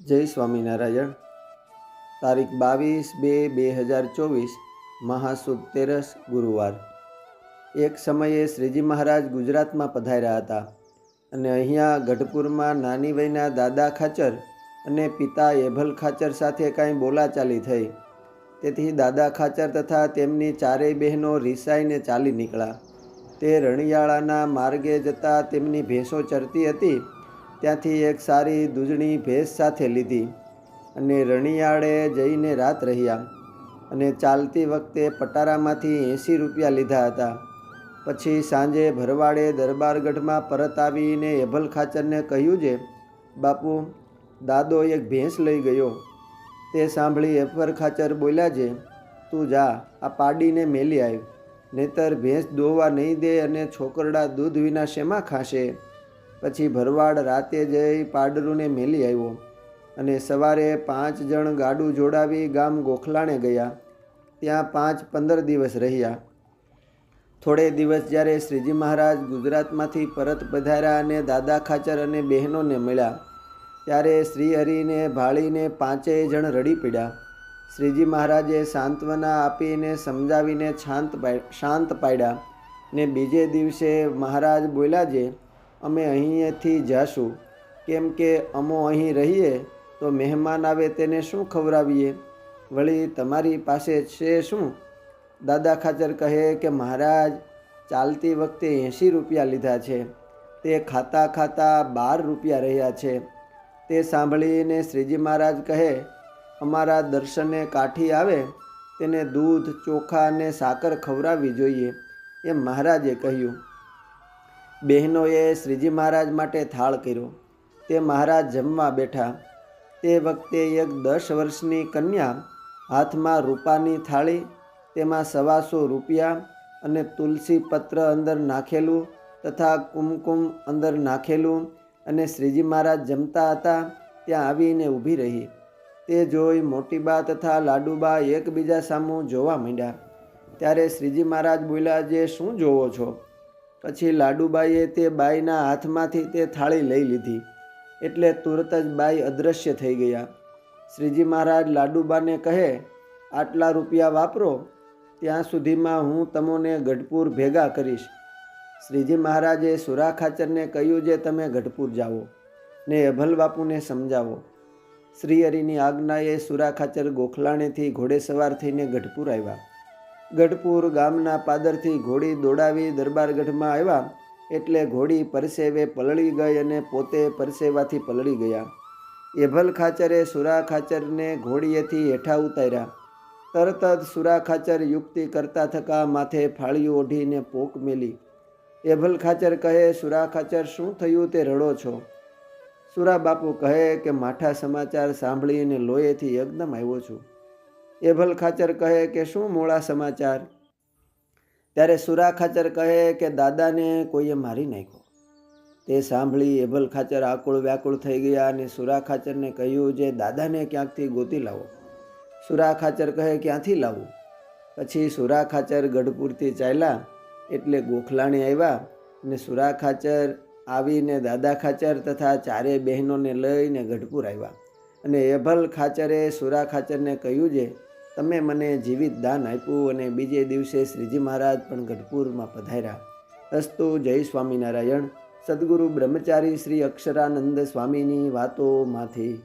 જય સ્વામિનારાયણ. તારીખ બાવીસ બે બે હજાર ચોવીસ મહાસુદ તેરસ ગુરુવાર. એક સમયે શ્રીજી મહારાજ ગુજરાતમાં પધાર્યા હતા અને અહીંયા ગઢપુરમાં નાની વયના દાદા ખાચર અને પિતા એભલ ખાચર સાથે કાંઈ બોલાચાલી થઈ. તેથી દાદા ખાચર તથા તેમની ચારેય બહેનો રિસાઈને ચાલી નીકળ્યા. તે રણિયાળાના માર્ગે જતાં તેમની ભેંસો ચરતી હતી ત્યાંથી એક સારી દૂધણી ભેંસ સાથે લીધી અને રણિયાળે જઈને રાત રહ્યા અને ચાલતી વખતે પટારામાંથી એંસી રૂપિયા લીધા હતા. પછી સાંજે ભરવાડે દરબારગઢમાં પરત આવીને એભલ ખાચરને કહ્યું છે બાપુ, દાદો એક ભેંસ લઈ ગયો. તે સાંભળી એફર ખાચર બોલ્યા છે તું જા, આ પાડીને મેલી આવ નહીતર ભેંસ દોવા નહીં દે અને છોકરડા દૂધ વિના શેમાં ખાશે? પછી ભરવાડ રાતે જઈ પાડરુને મેલી આવ્યો અને સવારે પાંચ જણ ગાડું જોડાવી ગામ ગોખલાણે ગયા. ત્યાં પાંચ પંદર દિવસ રહ્યા. થોડે દિવસ જ્યારે શ્રીજી મહારાજ ગુજરાતમાંથી પરત પધાર્યા અને દાદા ખાચર અને બહેનોને મળ્યા, ત્યારે શ્રી હરિને ભાળીને પાંચેય જણ રડી પડ્યા. શ્રીજી મહારાજે સાંત્વના આપીને સમજાવીને શાંત શાંત પાડ્યા ને બીજે દિવસે મહારાજ બોલ્યા છે અમે અહીંયાથી જાશું. કેમ કે અમો અહીં રહીએ, તો મહેમાન આવે તેને શું ખવડાવીએ? વળી તમારી પાસે છે શું? દાદા ખાચર કહે કે મહારાજ, ચાલતી વખતે એંસી રૂપિયા લીધા છે. તે ખાતા ખાતા બાર રૂપિયા રહ્યા છે. તે સાંભળીને શ્રીજી મહારાજ કહે, અમારા દર્શને કાઠી આવે, તેને દૂધ, ચોખા અને સાકર ખવડાવવી જોઈએ. એમ મહારાજે કહ્યું. બહેનોએ શ્રીજી મહારાજ માટે થાળ કર્યો. તે મહારાજ જમવા બેઠા. તે વખતે એક દસ વર્ષની કન્યા હાથમાં રૂપાની થાળી, તેમાં સવાસો રૂપિયા અને તુલસી પત્ર અંદર નાખેલું તથા કુમકુમ અંદર નાખેલું અને શ્રીજી મહારાજ જમતા હતા, ત્યાં આવીને ઊભી રહી. તે જોઈ મોટીબા તથા લાડુબા એકબીજા સામું જોવા માંડ્યા. ત્યારે શ્રીજી મહારાજ બોલ્યા, જે શું જોવો છો? પછી લાડુબાઈએ તે બાઈના હાથમાંથી તે થાળી લઈ લીધી. એટલે તુરત જ બાઈ અદૃશ્ય થઈ ગયા. શ્રીજી મહારાજ લાડુબાને કહે, આટલા રૂપિયા વાપરો, ત્યાં સુધીમાં હું તમને ગઢપુર ભેગા કરીશ. શ્રીજી મહારાજે સુરા ખાચરને કહ્યું જે તમે ગઢપુર જાઓ, ને અભલ બાપુને સમજાવો. શ્રી હરિની આજ્ઞાએ સુરા ખાચર ગોખલાણેથી ઘોડે સવાર થઈને ગઢપુર આવ્યા. ગઢપુર ગામના પાદરથી ઘોડી દોડાવી દરબારગઢમાં આવ્યા એટલે ઘોડી પરસેવે પલળી ગઈ અને પોતે પરસેવાથી પલળી ગયા. એભલ ખાચરે સુરા ખાચરને ઘોડીએથી હેઠા ઉતાર્યા. તરત જ સુરા ખાચર યુક્તિ કરતા થકા માથે ફાળીઓ ઓઢીને પોક મેલી. એભલ ખાચર કહે, સુરા ખાચર, શું થયું તે રડો છો? સુરા બાપુ કહે કે, માઠા સમાચાર સાંભળીને લોહીથી એકદમ આવ્યો છું. એભલ ખાચર કહે કે શું મોડા સમાચાર? ત્યારે સુરા ખાચર કહે કે દાદાને કોઈએ મારી નાખ્યો. તે સાંભળી એભલ ખાચર આકુળ વ્યાકુળ થઈ ગયા અને સુરા ખાચરને કહ્યું જે દાદાને ક્યાંકથી ગોતી લાવો? સુરા ખાચર કહે, ક્યાંથી લાવું? પછી સુરા ખાચર ગઢપુરથી ચાલ્યા એટલે ગોખલાણી આવ્યા અને સુરા ખાચર આવીને દાદા ખાચર તથા ચારે બહેનોને લઈને ગઢપુર આવ્યા. અને એભલ ખાચરે સુરા ખાચરને કહ્યું છે તમે મને જીવિત દાન આપ્યું અને બીજે દિવસે શ્રીજી મહારાજ પણ ગઢપુરમાં પધાર્યા. અસ્તુ જય સ્વામિનારાયણ. સદગુરુ બ્રહ્મચારી શ્રી અક્ષરાનંદ સ્વામીની વાતોમાંથી